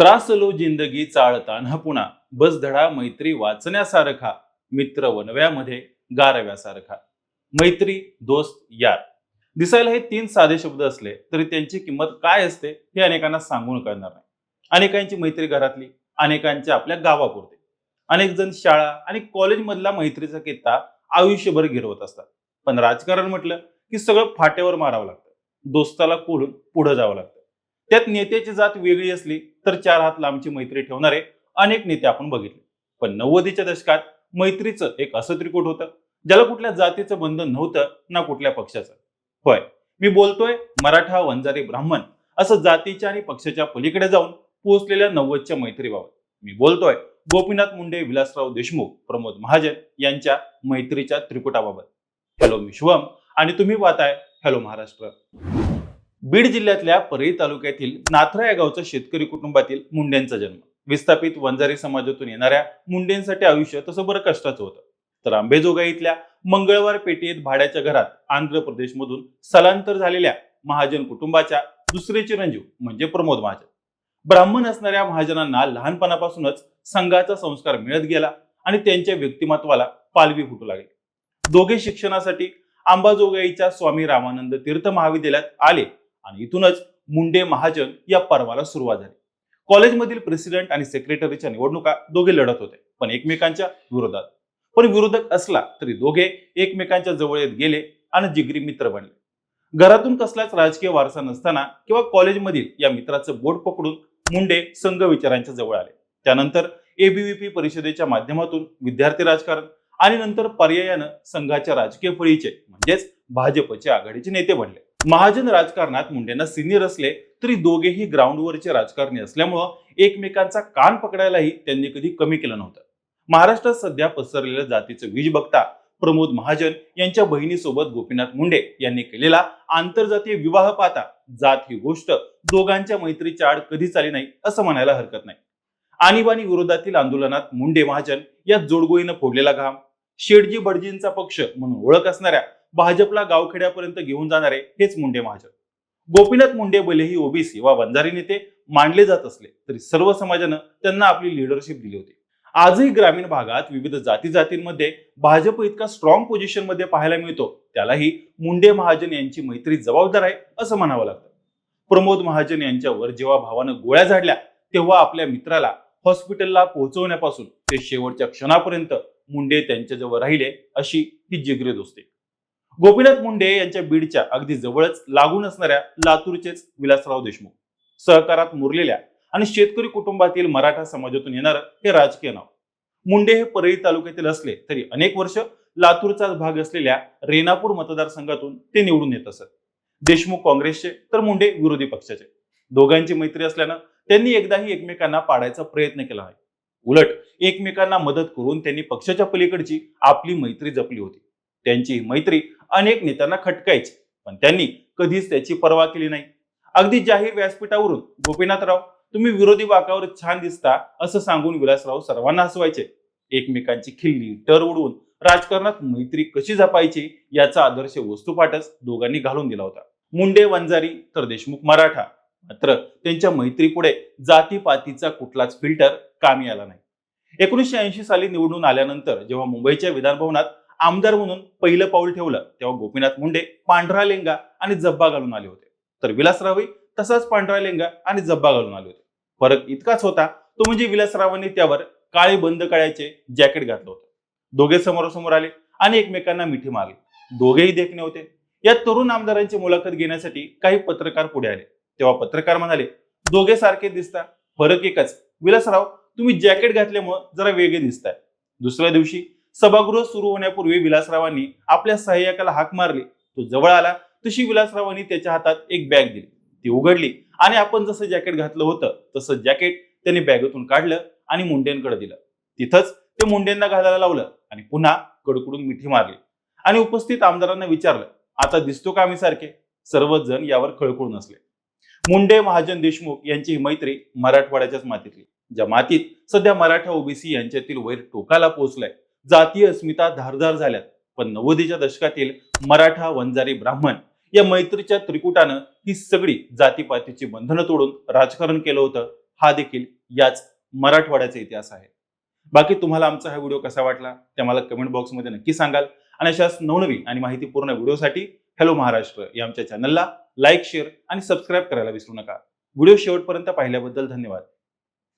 त्रासलो जिंदगी चाळताना पुन्हा बस धडा मैत्री वाचण्यासारखा मित्र वनव्यामध्ये गारव्यासारखा. मैत्री दोस्त यार. दिसायला हे तीन साधे शब्द असले तरी त्यांची किंमत काय असते हे अनेकांना सांगून कळणार नाही. अनेकांची मैत्री घरातली अनेकांच्या आपल्या गावापुरते. अनेक जण शाळा आणि कॉलेजमधला मैत्रीचा कित्ता आयुष्यभर गिरवत असतात. पण राजकारण म्हटलं की सगळं फाट्यावर मारावं लागतं. दोस्ताला कोडून पुढे जावं लागतं. त्यात नेत्याची जात वेगळी असली तर चार हात लांबची मैत्री ठेवणारे अनेक नेते आपण बघितले. पण नव्वदीच्या दशकात मैत्रीचं एक असं त्रिकूट होतं ज्याला कुठल्या जातीचं बंधन नव्हतं ना कुठल्या पक्षाचं. होय मी बोलतोय मराठा वंजारी ब्राह्मण असं जातीच्या आणि पक्षाच्या पलीकडे जाऊन पोहोचलेल्या नव्वदच्या मैत्रीबाबत. मी बोलतोय गोपीनाथ मुंडे विलासराव देशमुख प्रमोद महाजन यांच्या मैत्रीच्या त्रिकुटाबाबत. हॅलो मी शुभम आणि तुम्ही पाहताय हॅलो महाराष्ट्र. बीड जिल्ह्यातल्या परळी तालुक्यातील नाथरा या गावचा शेतकरी कुटुंबातील मुंडेंचा जन्म. विस्थापित वंजारी समाजातून येणाऱ्या मुंडेंसाठी आयुष्य तसं बरं कष्टाचं होतं. तर आंबेजोगाई इथल्या मंगळवार पेटीत भाड्याच्या घरात आंध्र प्रदेशमधून स्थलांतर झालेल्या महाजन कुटुंबाच्या दुसरे चिरंजीव म्हणजे प्रमोद महाजन. ब्राह्मण असणाऱ्या महाजनांना लहानपणापासूनच संघाचा संस्कार मिळत गेला आणि त्यांच्या व्यक्तिमत्वाला पालवी फुटू लागली. दोघे शिक्षणासाठी अंबाजोगाईच्या स्वामी रामानंद तीर्थ महाविद्यालयात आले. आणि इथूनच मुंडे महाजन या पर्वाला सुरुवात झाली. कॉलेजमधील प्रेसिडेंट आणि सेक्रेटरीच्या निवडणुका दोघे लढत होते पण एकमेकांच्या विरोधात. पण विरोधक असला तरी दोघे एकमेकांच्या जवळ येत गेले आणि जिगरी मित्र बनले. घरातून कसलाच राजकीय वारसा नसताना किंवा कॉलेजमधील या मित्राचं बोट पकडून मुंडे संघ विचारांच्या जवळ आले. त्यानंतर एबीव्हीपी परिषदेच्या माध्यमातून विद्यार्थी राजकारण आणि नंतर पर्यायानं संघाच्या राजकीय फळीचे म्हणजेच भाजपचे आघाडीचे नेते बनले. महाजन राजकारणात मुंडेंना सिनियर असले तरी दोघेही ग्राउंडवरचे राजकारणी असल्यामुळं एकमेकांचा कान पकडायलाही त्यांनी कधी कमी केलं नव्हतं. महाराष्ट्रात सध्या पसरलेल्या जातीचं वीज बघता प्रमोद महाजन यांच्या बहिणीसोबत गोपीनाथ मुंडे यांनी केलेला आंतरजातीय विवाह पाहता जात ही गोष्ट दोघांच्या मैत्रीच्या आड कधीच आली नाही असं म्हणायला हरकत नाही. आणीबाणी विरोधातील आंदोलनात मुंडे महाजन या जोडगोईनं फोडलेला घाम. शेडजी बडजींचा पक्ष म्हणून ओळख असणाऱ्या भाजपला गावखेड्यापर्यंत घेऊन जाणारे हेच मुंडे महाजन गोपीनाथ मुंडे भलेही ओबीसी वा बंजारी नेते मानले जात असले तरी सर्व समाजानं त्यांना आपली लिडरशिप दिली होती. आजही ग्रामीण भागात विविध जाती जातींमध्ये भाजप इतका स्ट्रॉंग पोझिशनमध्ये पाहायला मिळतो त्यालाही मुंडे महाजन यांची मैत्री जबाबदार आहे असं म्हणावं लागतं. प्रमोद महाजन यांच्यावर जेव्हा भावानं गोळ्या झाडल्या तेव्हा आपल्या मित्राला हॉस्पिटलला पोहोचवण्यापासून ते शेवटच्या क्षणापर्यंत मुंडे त्यांच्याजवळ राहिले अशी ही जिगरी दोस्ती. गोपीनाथ मुंडे यांच्या बीडच्या अगदी जवळच लागून असणाऱ्या लातूरचेच विलासराव देशमुख. सहकारात मुरलेल्या आणि शेतकरी कुटुंबातील मराठा समाजातून येणारं हे राजकीय नाव. मुंडे हे परळी तालुक्यातील असले तरी अनेक वर्ष लातूरचाच भाग असलेल्या रेणापूर मतदारसंघातून ते निवडून येत असत. देशमुख काँग्रेसचे तर मुंडे विरोधी पक्षाचे. दोघांची मैत्री असल्यानं त्यांनी एकदाही एकमेकांना पाडायचा प्रयत्न केला आहे उलट एकमेकांना मदत करून त्यांनी पक्षाच्या पलीकडची आपली मैत्री जपली होती. त्यांची ही मैत्री अनेक नेत्यांना खटकायची पण त्यांनी कधीच त्याची पर्वा केली नाही. अगदी जाहीर व्यासपीठावरून गोपीनाथराव तुम्ही विरोधी बाकावर छान दिसता असं सांगून विलासराव सर्वांना हसवायचे. एकमेकांची खिल्ली टर उडवून राजकारणात मैत्री कशी जपायची याचा आदर्श वस्तुपाठच दोघांनी घालून दिला होता. मुंडे वंजारी तर देशमुख मराठा. मात्र त्यांच्या मैत्रीपुढे जातीपातीचा कुठलाच फिल्टर कामी आला नाही. एकोणीसशे ऐंशी साली निवडून आल्यानंतर जेव्हा मुंबईच्या विधानभवनात आमदार म्हणून पहिलं पाऊल ठेवलं तेव्हा गोपीनाथ मुंडे पांढरा लेंगा आणि जब्बा घालून आले होते. तर विलासरावही तसाच पांढरा लेंगा आणि जब्बा घालून आले होते. फरक इतकाच होता तो म्हणजे विलासरावांनी त्यावर काळे बंद काळ्याचे जॅकेट घातलं होतं. दोघे समोरासमोर आले आणि एकमेकांना मिठी मारली. दोघेही देखणे होते. या तरुण आमदारांची मुलाखत घेण्यासाठी काही पत्रकार पुढे आले. तेव्हा पत्रकार म्हणाले दोघे सारखे दिसता. फरक एकच. विलासराव तुम्ही जॅकेट घातल्यामुळं जरा वेगळे दिसताय. दुसऱ्या दिवशी सभागृह सुरू होण्यापूर्वी विलासरावांनी आपल्या सहाय्यकाला हाक मारली. तो जवळ आला. तशी विलासरावांनी त्याच्या हातात एक बॅग दिली. ती उघडली आणि आपण जसं जॅकेट घातलं होतं तसं जॅकेट त्याने बॅगेतून काढलं आणि मुंडेंकडे दिलं. तिथंच ते मुंडेंना घालायला लावलं आणि पुन्हा कडकडून मिठी मारली. आणि उपस्थित आमदारांना विचारलं आता दिसतो का आम्ही सारखे? सर्वच जण यावर खळखळून असले मुंडे महाजन देशमुख यांची ही मैत्री मराठवाड्याच्याच मातीतली. ज्या मातीत सध्या मराठा ओबीसी यांच्यातील वैर टोकाला पोहोचलाय जातीय अस्मिता धारदार झाल्यात. पण नव्वदीच्या दशकातील मराठा वंजारी ब्राह्मण या मैत्रीच्या त्रिकुटानं ही सगळी जातीपातीची बंधनं तोडून राजकारण केलं होतं. हा देखील याच मराठवाड्याचा इतिहास आहे. बाकी तुम्हाला आमचा हा व्हिडिओ कसा वाटला ते मला कमेंट बॉक्समध्ये नक्की सांगाल. आणि अशाच नवनवीन आणि माहितीपूर्ण व्हिडिओसाठी हॅलो महाराष्ट्र या आमच्या चॅनलला लाईक शेअर आणि सबस्क्राईब करायला विसरू नका. व्हिडिओ शेवटपर्यंत पाहिल्याबद्दल धन्यवाद.